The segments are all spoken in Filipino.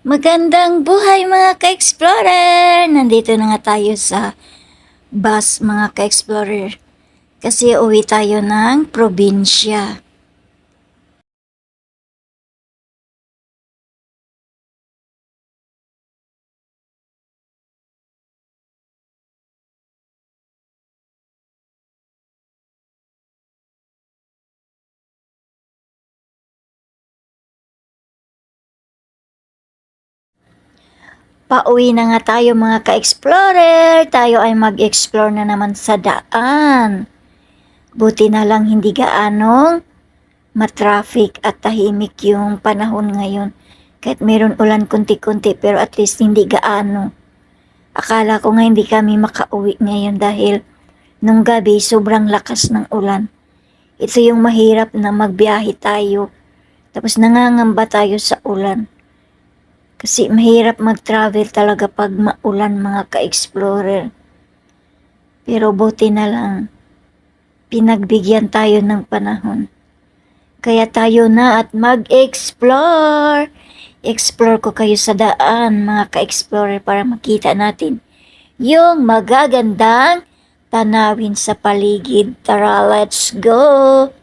Magandang buhay mga ka-explorer! Nandito na nga tayo sa bus mga ka-explorer. Kasi uwi tayo ng probinsya. Pauwi na nga tayo mga ka-explorer. Tayo ay mag-explore na naman sa daan. Buti na lang hindi gaanong matraffic at tahimik yung panahon ngayon. Kahit meron ulan kunti-kunti pero at least hindi gaano. Akala ko nga hindi kami makauwi ngayon dahil nung gabi sobrang lakas ng ulan. Ito yung mahirap na magbiyahe tayo. Tapos nangangamba tayo sa ulan. Kasi mahirap mag-travel talaga pag maulan mga ka-explorer. Pero buti na lang, pinagbigyan tayo ng panahon. Kaya tayo na at mag-explore. Explore ko kayo sa daan mga ka-explorer para makita natin yung magagandang tanawin sa paligid. Tara, let's go!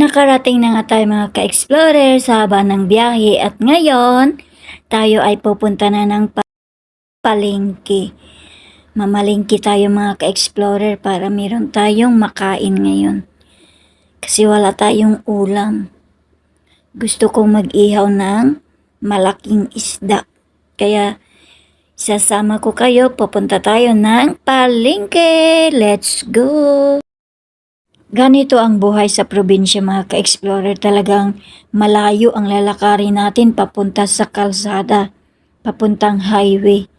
Nakarating na nga tayo mga ka-explorer sa haba ng biyahe at ngayon tayo ay pupunta na ng pa- palengke. Mamalingki tayo mga ka-explorer para meron tayong makain ngayon. Kasi wala tayong ulam. Gusto kong mag-ihaw ng malaking isda. Kaya sasama ko kayo, pupunta tayo ng palengke. Let's go! Ganito ang buhay sa probinsya mga ka-explorer. Talagang malayo ang lalakarin natin papunta sa kalsada, papuntang highway.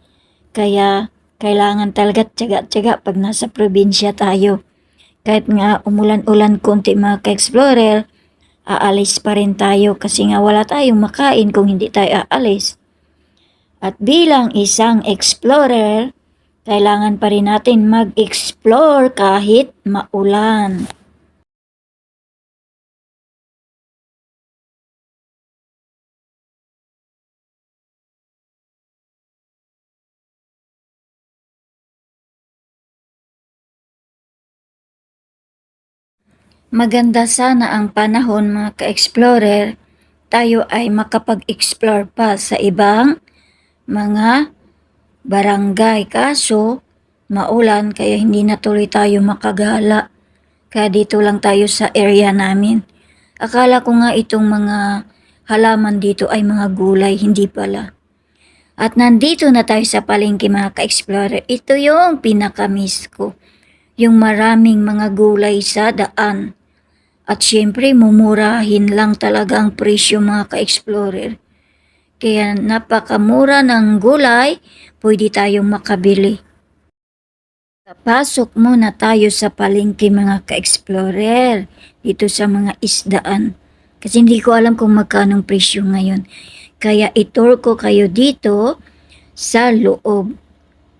Kaya kailangan talaga tiyaga-tiyaga pag nasa probinsya tayo. Kahit nga umulan-ulan konti mga ka-explorer, aalis pa rin tayo kasi nga wala tayong makain kung hindi tayo aalis. At bilang isang explorer, kailangan pa rin natin mag-explore kahit maulan. Maganda sana ang panahon mga ka-explorer, tayo ay makapag-explore pa sa ibang mga barangay. Kaso, maulan kaya hindi na tuloy tayo makagala. Kaya dito lang tayo sa area namin. Akala ko nga itong mga halaman dito ay mga gulay, hindi pala. At nandito na tayo sa palengke mga ka-explorer. Ito yung pinakamiss ko. Yung maraming mga gulay sa daan. At syempre, mumurahin lang talaga ang presyo mga ka-explorer. Kaya napakamura ng gulay, pwede tayong makabili. Pasok muna tayo sa palengke mga ka-explorer dito sa mga isdaan. Kasi hindi ko alam kung magkano presyo ngayon. Kaya itur ko kayo dito sa loob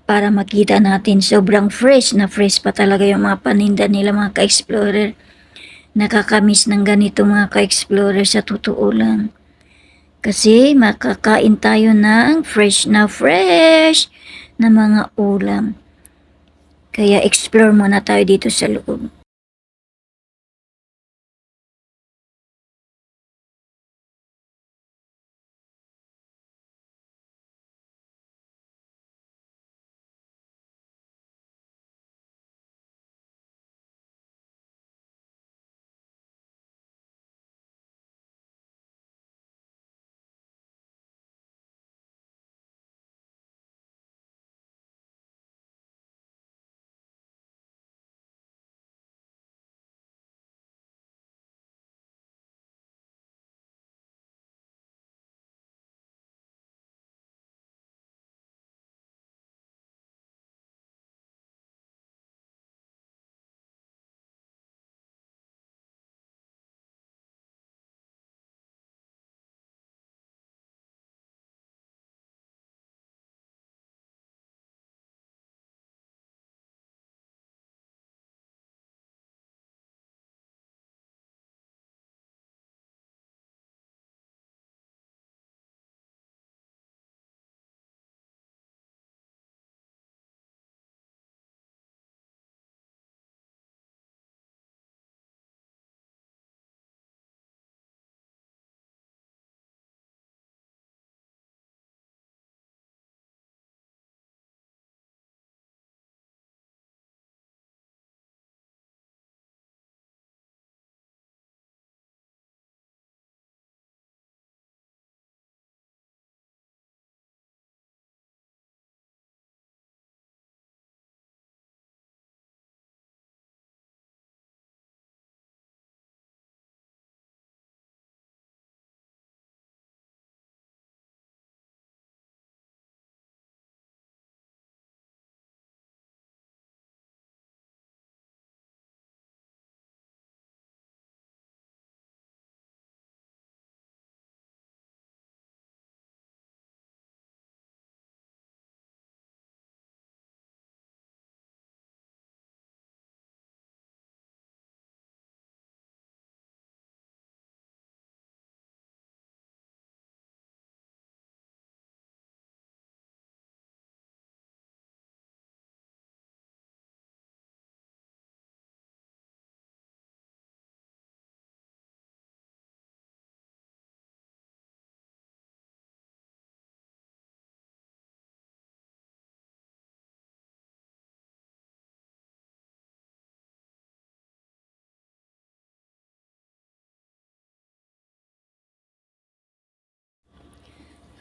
para makita natin sobrang fresh na fresh pa talaga yung mga paninda nila mga ka-explorer. Nakakamiss ng ganito mga ka-explorer sa totoo lang. Kasi makakain tayo ng fresh na fresh na mga ulam. Kaya explore muna tayo dito sa loob.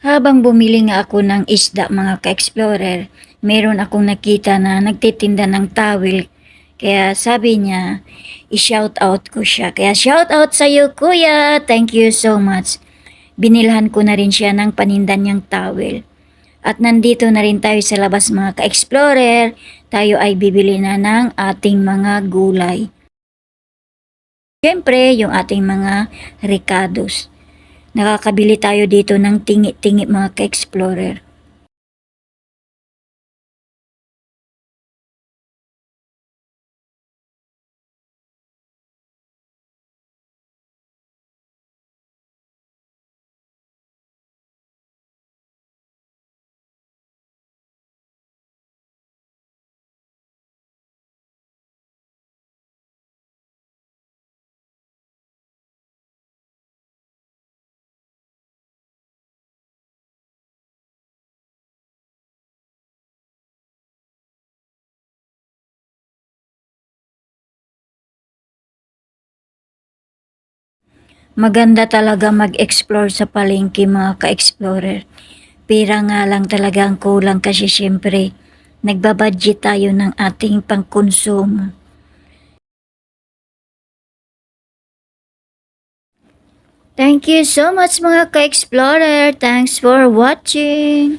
Habang bumili nga ako ng isda mga ka-explorer, meron akong nakita na nagtitinda ng towel. Kaya sabi niya, i-shout out ko siya. Kaya shout out sa iyo kuya, thank you so much. Binilhan ko na rin siya ng paninda niyang towel. At nandito na rin tayo sa labas mga ka-explorer, tayo ay bibili na ng ating mga gulay. Siyempre, yung ating mga ricados. Nakakabili tayo dito ng tingi-tingi mga ka-explorer. Maganda talaga mag-explore sa palengke mga ka-explorer. Pera nga lang talaga ang kulang kasi syempre nagbabudget tayo ng ating pangkonsumo. Thank you so much mga ka-explorer. Thanks for watching.